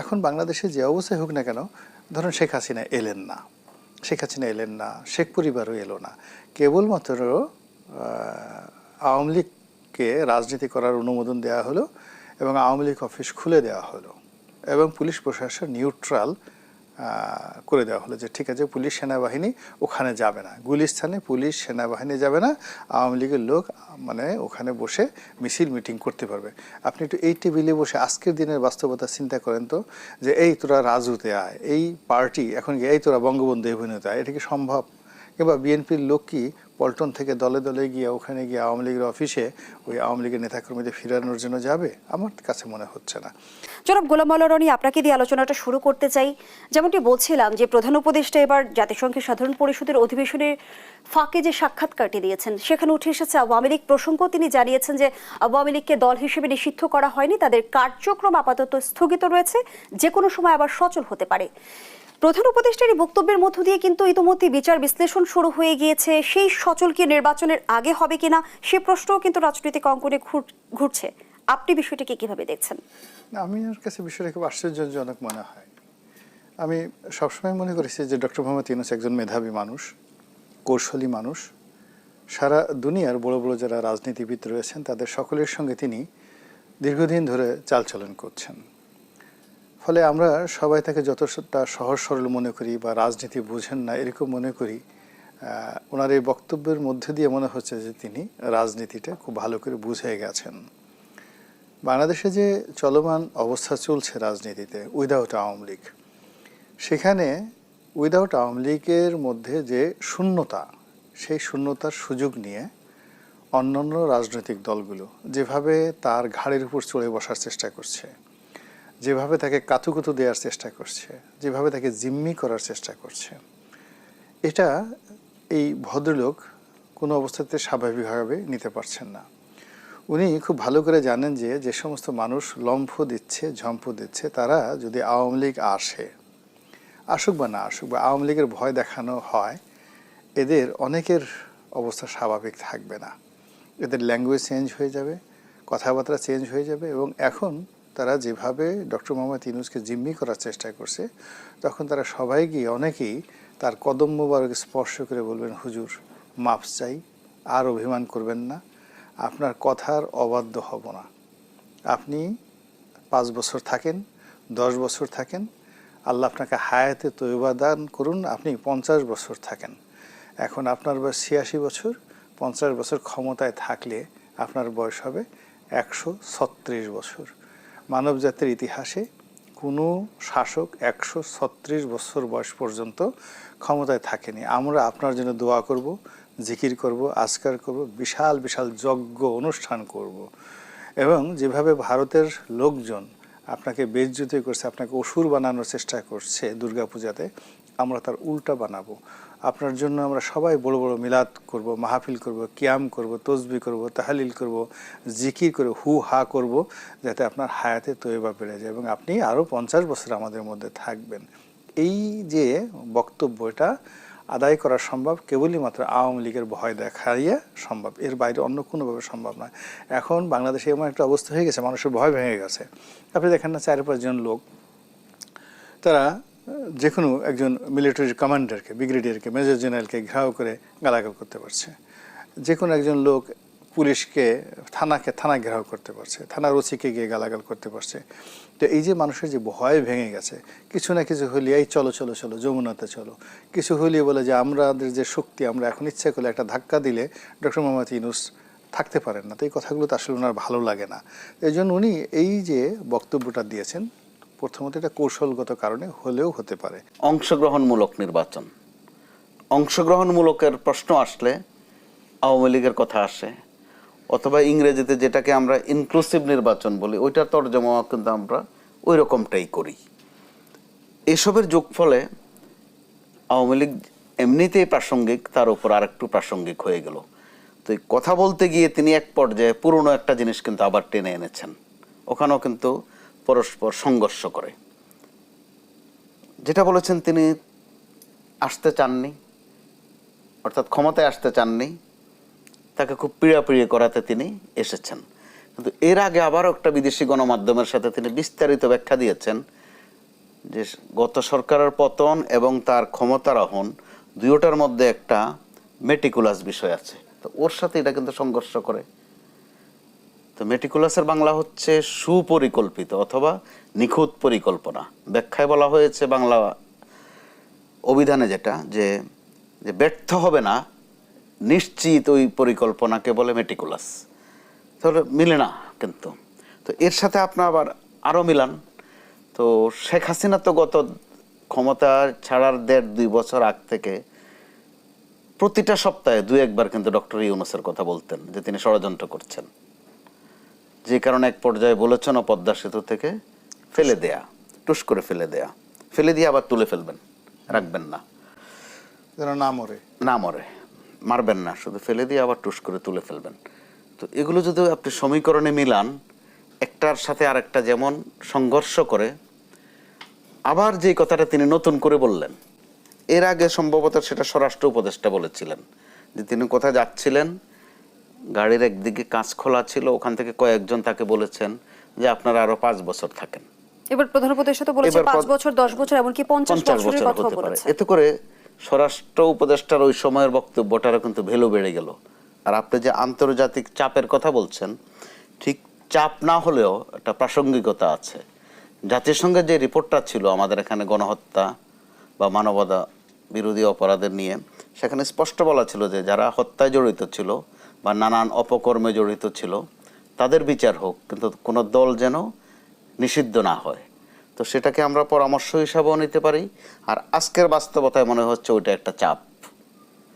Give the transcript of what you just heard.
এখন বাংলাদেশে যে অবস্থায় হোক না কেন, ধরুন শেখ হাসিনা এলেন না, শেখ হাসিনা এলেন না, শেখ পরিবারও এলো না, কেবলমাত্র আওয়ামী লীগকে রাজনীতি করার অনুমোদন দেওয়া হলো এবং আওয়ামী লীগ অফিস খুলে দেওয়া হলো এবং পুলিশ প্রশাসন নিউট্রাল করে দেওয়া হলো যে, ঠিক আছে, পুলিশ সেনাবাহিনী ওখানে যাবে না। গুলিস্থানে পুলিশ সেনাবাহিনী যাবে না, আওয়ামী লীগের লোক মানে ওখানে বসে মিছিল মিটিং করতে পারবে। আপনি একটু এই টেবিলে বসে আজকের দিনের বাস্তবতা চিন্তা করেন তো, যে এই তোরা রাজুতে আয়, এই পার্টি, এখন এই তোরা বঙ্গবন্ধু অভিনেতা, এটা কি সম্ভব? কিংবা বিএনপির লোক কি পল্টন থেকে দলে দলে গিয়ে ওখানে গিয়ে আওয়ামী লীগের অফিসে ওই আওয়ামী লীগের নেতাকর্মীদের ফিরানোর জন্য যাবে, আমার কাছে মনে হচ্ছে না। জনাব গোলাম রনি, আপনাকে দিয়ে আলোচনাটা শুরু করতে চাই। যেমনটি বলছিলাম যে প্রধান উপদেষ্টা এবার জাতিসংঘের সাধারণ পরিষদের অধিবেশনের ফাঁকে যে সাক্ষাৎকারটি দিয়েছেন, সেখানে উঠে এসেছে আওয়ামী লীগ প্রসঙ্গ তিনি জানিয়েছেন যে আওয়ামী লীগকে দল হিসেবে নিষিদ্ধ করা হয়নি, তাদের কার্যক্রম আপাতত স্থগিত রয়েছে যে কোনো সময় আবার সচল হতে পারে। প্রধান উপদেষ্টার এই বক্তব্যের মধ্য দিয়ে কিন্তু ইতিমধ্যে বিচার বিশ্লেষণ শুরু হয়ে গিয়েছে। সেই সচল কি নির্বাচনের আগে হবে কিনা, সে প্রশ্নও কিন্তু রাজনৈতিক অঙ্গনে ঘুর- ঘুরছে। আপনি বিষয়টিকে কীভাবে দেখছেন? আমি আমার কাছে বিষয়টা খুব আশ্চর্যজনক মনে হয়। আমি সবসময় মনে করেছি যে ডক্টর মোহাম্মদ ইউনুস একজন মেধাবী মানুষ, কৌশলী মানুষ। সারা দুনিয়ার বড় বড় যারা রাজনীতিবিদ রয়েছেন, তাদের সকলের সঙ্গে তিনি দীর্ঘদিন ধরে চালচলন করছেন। ফলে আমরা সবাই তাকে যতটা সহজ সরল মনে করি বা রাজনীতি বুঝেন না, এরকম মনে করি। ওনার এই বক্তব্যের মধ্যে দিয়ে মনে হচ্ছে যে তিনি রাজনীতিটা খুব ভালো করে বুঝে গেছেন। বাংলাদেশে যে চলমান অবস্থা চলছে রাজনীতিতে উইদাউট আওয়ামী লীগ, সেখানে উইদাউট আওয়ামী লীগের মধ্যে যে শূন্যতা, সেই শূন্যতার সুযোগ নিয়ে অন্যান্য রাজনৈতিক দলগুলো যেভাবে তার ঘাড়ের উপর চড়ে বসার চেষ্টা করছে যেভাবে তাকে কাতুকুতু দেওয়ার চেষ্টা করছে, যেভাবে তাকে জিম্মি করার চেষ্টা করছে, এটা এই ভদ্রলোক কোনো অবস্থাতে স্বাভাবিকভাবে নিতে পারছেন না। উনি খুব ভালো করে জানেন যে যে সমস্ত মানুষ লম্ফ দিচ্ছে, ঝম্প দিচ্ছে, তারা যদি আওয়ামী লীগ আসে, আসুক বা না আসুক বা আওয়ামী লীগের ভয় দেখানো হয়, এদের অনেকের অবস্থা স্বাভাবিক থাকবে না। এদের ল্যাঙ্গুয়েজ চেঞ্জ হয়ে যাবে, কথাবার্তা চেঞ্জ হয়ে যাবে এবং এখন তারা যেভাবে ডক্টর মোহাম্মদ ইউনুসকে জিম্মি করার চেষ্টা করছে, তখন তারা সবাই গিয়ে অনেকেই তার কদম মোবারক স্পর্শ করে বলবেন, হুজুর মাপ চাই, আর অভিমান করবেন না, আপনার কথার অবাধ্য হব না। আপনি পাঁচ বছর থাকেন, দশ বছর থাকেন, আল্লাহ আপনাকে হায়াতে তৈবা দান করুন, আপনি পঞ্চাশ বছর থাকেন। এখন আপনার বয়স ছিয়াশি বছর, পঞ্চাশ বছর ক্ষমতায় থাকলে আপনার বয়স হবে একশো ছত্রিশ বছর। মানব জাতির ইতিহাসে কোনো শাসক একশো ছত্রিশ বছর বয়স পর্যন্ত ক্ষমতায় থাকেনি। আমরা আপনার জন্য দোয়া করব, জিকির করব, আজকার করব, বিশাল বিশাল যজ্ঞ অনুষ্ঠান করব। এবং যেভাবে ভারতের লোকজন আপনাকে বেজ্জুতি করছে, আপনাকে অসুর বানানোর চেষ্টা করছে দুর্গাপূজাতে, আমরা তার উল্টা বানাবো। আপনার জন্য আমরা সবাই বড় বড় মিলাদ করব, মাহফিল করব, কিয়াম করব, তসবি করব, তাহালিল করব, জিকির করে হু হা করব, যাতে আপনার হায়াতে তৈবা বেড়ে যায় এবং আপনি আরও পঞ্চাশ বছর আমাদের মধ্যে থাকবেন। এই যে বক্তব্যটা আদায় করা সম্ভব কেবলই মাত্র আওয়ামী লীগের ভয় দেখাইয়া সম্ভব, এর বাইরে অন্য কোনোভাবে সম্ভব নয়। এখন বাংলাদেশে এমন একটা অবস্থা হয়ে গেছে, মানুষের ভয় ভেঙে গেছে। আপনি দেখেন না চার পাঁচজন লোক, তারা যে কোনো একজন মিলিটারি কমান্ডারকে ব্রিগেডিয়ারকে মেজর জেনারেলকে ঘেরাও করে গালাগাল করতে পারছে। যে কোনো একজন লোক পুলিশকে, থানাকে থানা ঘেরাও করতে পারছে, থানার ওসিকে গিয়ে গালাগাল করতে পারছে। তো এই যে মানুষের যে ভয় ভেঙে গেছে, কিছু না কিছু হলে এই চলো চলো চলো, যমুনাতে চলো। কিছু হলে বলে যে আমাদের যে শক্তি, আমরা এখন ইচ্ছা করলে একটা ধাক্কা দিলে ডক্টর মোহাম্মদ ইউনুস থাকতে পারেন না। তো এই কথাগুলো তো আসলে ওনার ভালো লাগে না। এই জন্য উনি এই যে বক্তব্যটা দিয়েছেন প্রথমত এটা কৌশলগত কারণে হলেও হতে পারে। অংশগ্রহণমূলক নির্বাচন। অংশগ্রহণমূলকের প্রশ্ন আসলে আওয়ামী লীগের কথা আসে, অথবা ইংরেজিতে যেটাকে আমরা ইনক্লুসিভ নির্বাচন বলি, ওইটার তর্জমা কিন্তু আমরা ওই রকমটাই করি। এসবের যোগফলে আওয়ামী লীগ এমনিতেই প্রাসঙ্গিক, তার উপর আরেকটু প্রাসঙ্গিক হয়ে গেল। তো কথা বলতে গিয়ে তিনি এক পর্যায়ে পুরনো একটা জিনিস কিন্তু আবার টেনে এনেছেন। ওখানেও কিন্তু পরস্পর সংঘর্ষ করে। যেটা বলেছেন তিনি, আসতে চাননি, অর্থাৎ ক্ষমতায় আসতে চাননি, তাকে খুব পিড়াপিড়ি করাতে তিনি এসেছেন। কিন্তু এর আগে আবারও একটা বিদেশি গণমাধ্যমের সাথে তিনি বিস্তারিত ব্যাখ্যা দিয়েছেন যে গত সরকারের পতন এবং তার ক্ষমতারোহণ দুয়োটার মধ্যে একটা মেটিকুলাস বিষয় আছে। তো ওর সাথে এটা কিন্তু সংঘর্ষ করে। তো মেটিকুলাসের বাংলা হচ্ছে সুপরিকল্পিত অথবা নিখুঁত পরিকল্পনা। ব্যাখ্যায় বলা হয়েছে বাংলা অভিধানে যেটা, যে যে ব্যর্থ হবে না, নিশ্চিত ওই পরিকল্পনাকে বলে মেটিকুলাস। তাহলে মিলে না কিন্তু। তো এর সাথে আপনার আবার আরও মিলান। তো শেখ হাসিনা তো গত ক্ষমতা ছাড়ার দেড় দুই বছর আগ থেকে প্রতিটা সপ্তাহে দুই একবার কিন্তু ডক্টর ইউনুসের কথা বলতেন যে তিনি ষড়যন্ত্র করছেন। যে কারণে এক পর্যায়ে বলেছেন পদ্মা সেতু থেকে ফেলে দেয়া টুস করে ফেলে দেয়া। ফেলে দিয়ে আবার তুলে ফেলবেন রাখবেন না। যেন না মরে। না মরে মারবেন না শুধু ফেলে দিয়ে আবার টুস করে তুলে ফেলবেন। তো এগুলো যদি আপনি সমীকরণে মিলান একটার সাথে আরেকটা যেমন সংঘর্ষ করে আবার যে কথাটা তিনি নতুন করে বললেন এর আগে সম্ভবত সেটা স্বরাষ্ট্র উপদেষ্টা বলেছিলেন যে তিনি কোথায় যাচ্ছিলেন গাড়ির একদিকে কাঁচ খোলা ছিল ওখান থেকে কয়েকজন তাকে বলেছেন যে আপনারা আরও পাঁচ বছর থাকেন। এবার প্রধান উপদেষ্টা তো বলেছে পাঁচ বছর দশ বছর এমনকি পঞ্চাশ বছরের পারে। বলেছে এতে করে স্বরাষ্ট্র উপদেষ্টার ওই সময়ের বক্তব্যটারও কিন্তু ভ্যালু বেড়ে গেল। আর আপনি যে আন্তর্জাতিক চাপের কথা বলছেন ঠিক চাপ না হলেও একটা প্রাসঙ্গিকতা আছে। জাতিসংঘের যে রিপোর্টটা ছিল আমাদের এখানে গণহত্যা বা মানবতা বিরোধী অপরাধের নিয়ে সেখানে স্পষ্ট বলা ছিল যে যারা হত্যায় জড়িত ছিল বা নানান অপকর্মে জড়িত ছিল, তাদের বিচার হোক, কিন্তু কোনো দল যেন নিষিদ্ধ না হয়। তো সেটাকে আমরা পরামর্শ হিসাবেও নিতে পারি, আর আজকের বাস্তবতায় মনে হচ্ছে ওইটা একটা চাপ।